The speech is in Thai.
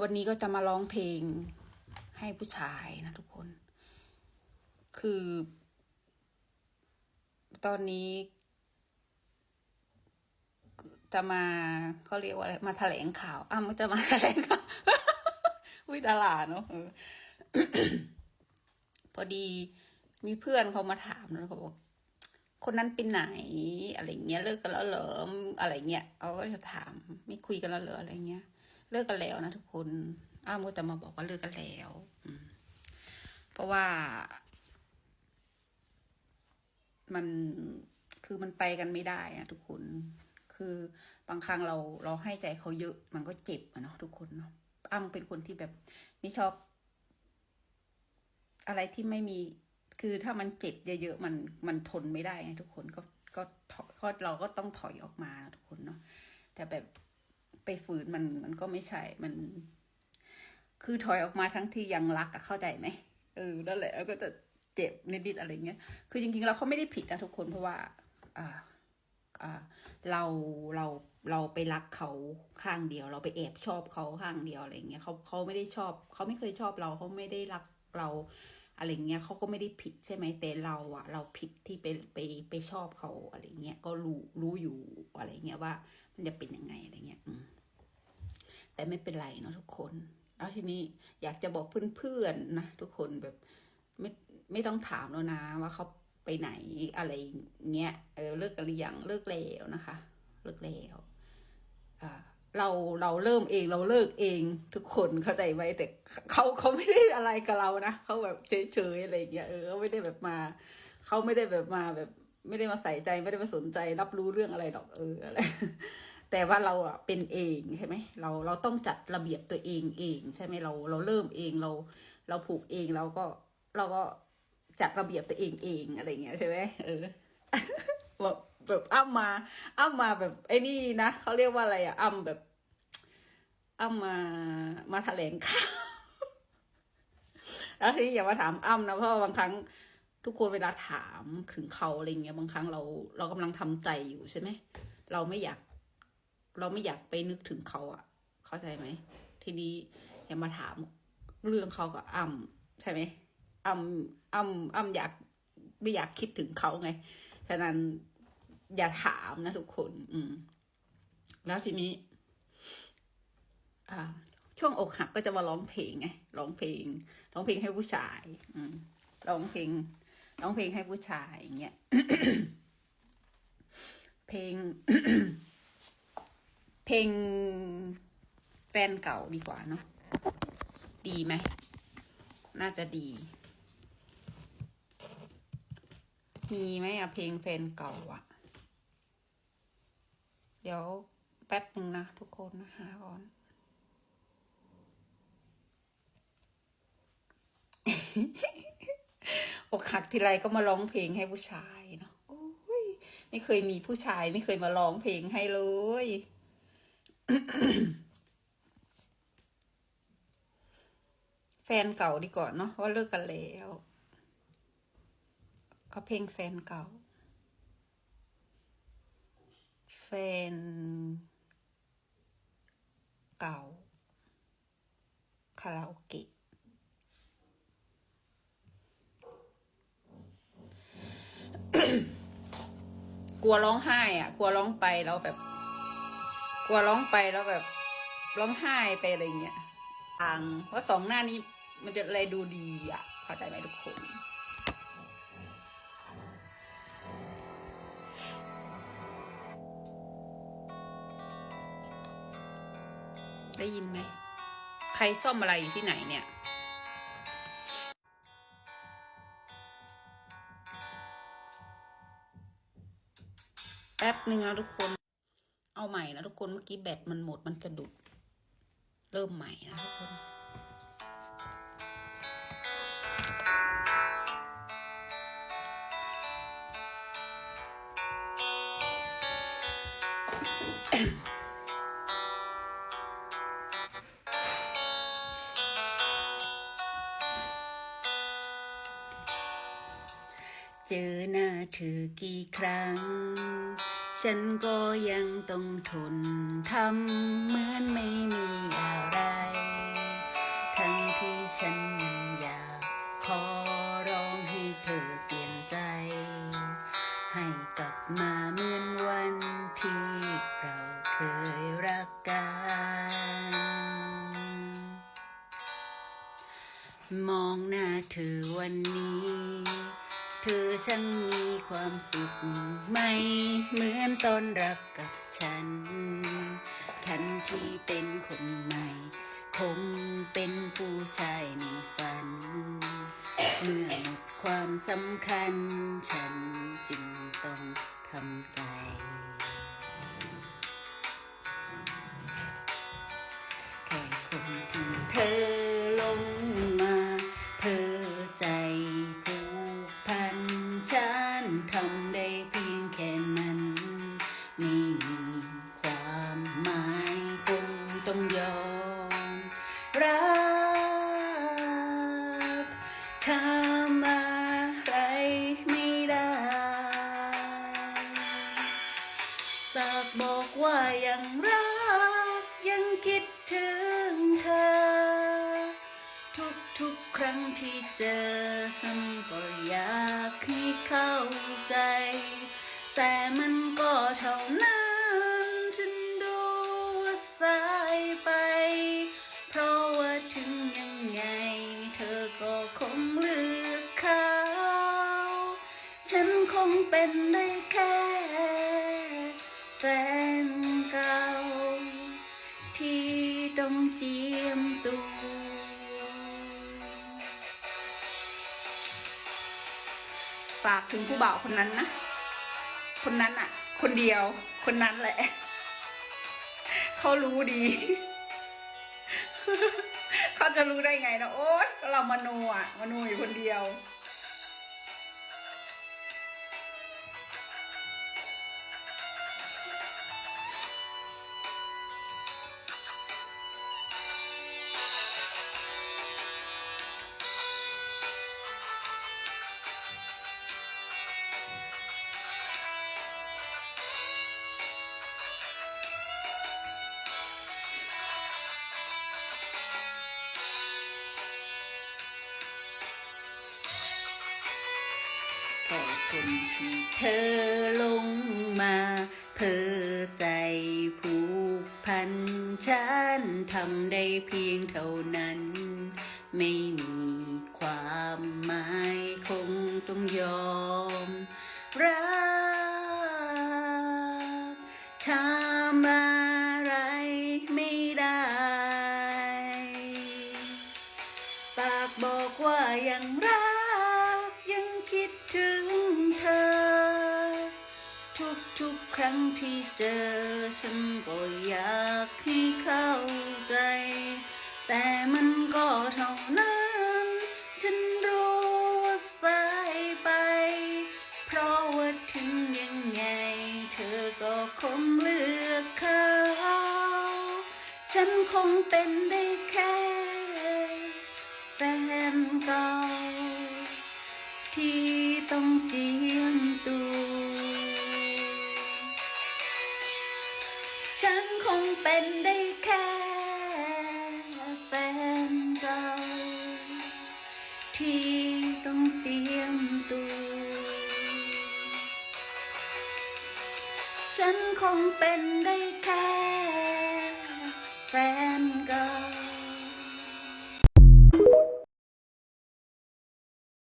วันนี้ก็จะมาร้องเพลงให้ผู้ชายนะทุกคน คือ ตอนนี้ จะมาเขาเรียกว่าอะไร มาแถลงข่าว อ้าวมันจะมาแถลงข่าววิดาราเนาะเอพอดีมีเพื่อนเขามาถามแล้วเขาบอกคนนั้นเป็นไหนอะไรเงี้ยเลิกกันแล้วเหรออะไรเงี้ยเขาก็จะถามไม่คุยกันแล้วเหรออะไรเงี้ย เลิกกันแล้วนะทุกคนอ้าวโมจะมาบอกว่าเลิกกันแล้วเพราะว่า มันคือมันไปกันไม่ได้อะทุกคน คือบางครั้งเราเราให้ใจเขาเยอะมันก็เจ็บอะเนาะทุกคนเนาะอ้ำเป็นคนที่แบบไม่ชอบ อะไรที่ไม่มี คือถ้ามันเจ็บเยอะๆมันมันทนไม่ได้ไงทุกคนก็ก็ก็เราก็ต้องถอยออกมานะทุกคนเนาะแต่แบบ ไปฝืนมันมันก็ไม่ใช่มัน คือถอยออกมาทั้งที่ยังรักอะเข้าใจไหมเออนั่นแหละแล้วก็จะเจ็บนิดๆอะไรเงี้ย คือจริงๆเราเขาไม่ได้ผิดนะทุกคนเพราะว่า อ่า อ่า เราเราเราไปรักเขาข้างเดียว เราไปแอบชอบเขาข้างเดียวอะไรเงี้ยเขาเขาไม่ได้ชอบ เขาไม่เคยชอบเราเขาไม่ได้รักเราอะไรเงี้ยเขาก็ไม่ได้ผิดใช่ไหมแต่เราอะเราผิดที่ไปไปไปชอบเขาอะไรเงี้ยก็รู้รู้อยู่อะไรเงี้ยว่า มันจะเป็นยังไงอะไรเงี้ย อืม แต่ไม่เป็นไรเนาะทุกคน แล้วทีนี้อยากจะบอกเพื่อนๆนะทุกคนแบบไม่ไม่ต้องถามแล้วนะ ว่าเขาไปไหนอะไรเงี้ยเออเลิกกันหรือยังเลิกแล้วนะคะ เลิกแล้วอ่าเราเราเริ่มเองเราเลิกเองทุกคนเข้าใจไหมแต่เขาเขาไม่ได้อะไรกับเรานะเขาแบบเฉยๆอะไรอย่างเงี้ยเออไม่ได้แบบมาเขาไม่ได้แบบมาแบบ ไม่ได้มาใส่ใจไม่ได้มาสนใจ รับรู้เรื่องอะไรหรอกเอออะไร แต่ว่าเราอะเป็นเองใช่ไหมเราเราต้องจัดระเบียบตัวเองเอง ใช่ไหมเราเราเริ่มเองเรา เราผูกเองเราก็เราก็จัดระเบียบตัวเองเองอะไรเงี้ยใช่ไหมเออแบบแบบอ้ำมาอ้ำมาแบบไอ้นี่นะเขาเรียกว่าอะไรอะอ้ำแบบอ้ำมามาแถลงข่าวแล้วทีนี้อย่ามาถามอ้ำนะเพราะบางครั้งทุกคนเวลาถามถึงเขาอะไรเงี้ยบางครั้งเราเรากำลังทำใจอยู่ใช่ไหมเราไม่อยาก เราไม่อยากไปนึกถึงเขาอะเข้าใจไหม ทีนี้อย่ามาถามเรื่องเขากับอ้ำใช่ไหมอ้ำอ้ำอ้ำอยากไม่อยากคิดถึงเขาไงฉะนั้นอย่าถามนะทุกคน อืม แล้วทีนี้ อ่า ช่วงอกหักก็จะมาร้องเพลงไงร้องเพลงร้องเพลงให้ผู้ชาย อืมร้องเพลงร้องเพลงให้ผู้ชายอย่างเงี้ยเพลง เพลงแฟนเก่าดีกว่าเนาะดีไหม น่าจะดี มีไหมอะเพลงแฟนเก่าอะเดี๋ยวแป๊บหนึ่งนะทุกคนนะหาก่อน อกหักทีไรก็มาร้องเพลงให้ผู้ชายเนาะไม่เคยมีผู้ชายไม่เคยมาร้องเพลงให้เลย แฟ นเก่าดีกว่าเนาะว่าเลิกกันแล้วเอาเพลงแฟนเก่า แฟน เก่าคาราโอเกะกลัวร้องไห้อะ กลัวร้องไปแล้วแบบ กลัวร้องไปแล้วแบบ ร้องไห้ไปอะไรเงี้ยอังว่าสองหน้านี้ มันจะอะไรดูดีอะเข้าใจไหมทุกคนได้ยินไหม ใครซ่อมอะไรอยู่ที่ไหนเนี่ย แป๊บหนึ่งนะทุกคน เอาใหม่นะทุกคน เมื่อกี้แบตมันหมดมันกระดุด เริ่มใหม่นะทุกคน จอหน้าเธอกี่ครั้ง ฉันก็ยังต้องทนทำเหมือนไม่มีอะไร ทั้งที่ฉัน เธอช่างมีความสุขไม่เหมือนตอนรักกับฉัน ทันที่เป็นคนใหม่ คงเป็นผู้ชายในฝัน เมื่อหมดความสำคัญ ฉันจึงต้องทำใจ มหมายคงต้องยอมรับทำอะไรไม่ได้ปากบอกว่ายังรักยังคิดถึงเธอ ทุกทุกครั้งที่เจอฉันก็อยากให้เข้าใจ แต่มันก็เท่า ฉันคงเป็นได้แค่แฟนเก่า ที่ต้องเจียมตัว ฝากถึงผู้บ่าวคนนั้นนะ คนนั้นอะคนเดียว คนนั้นแหละ เขารู้ดี เขาจะรู้ได้ไงนะโอ๊ยเรามาโนอะมาโนอยู่คนเดียว คนที่เธอลงมาเพอใจผูกพันฉันทำได้เพียงเท่านั้น ไม่มีความหมายคงต้องยอมรับทำอะไรไม่ได้ ปากบอกว่ายัง รั้งที่เจอ ฉันก็อยากให้เข้าใจ แต่มันก็เท่านั้น ฉันรู้ว่าสายไป เพราะว่าถึงยังไง เธอก็คงเลือกเขาฉันคงเป็นได้แค่แฟนเก่าที่ต้องเจีย เป็นได้แค่แฟนเก่าที่ต้องเจียมตัว ฉันคงเป็นได้แค่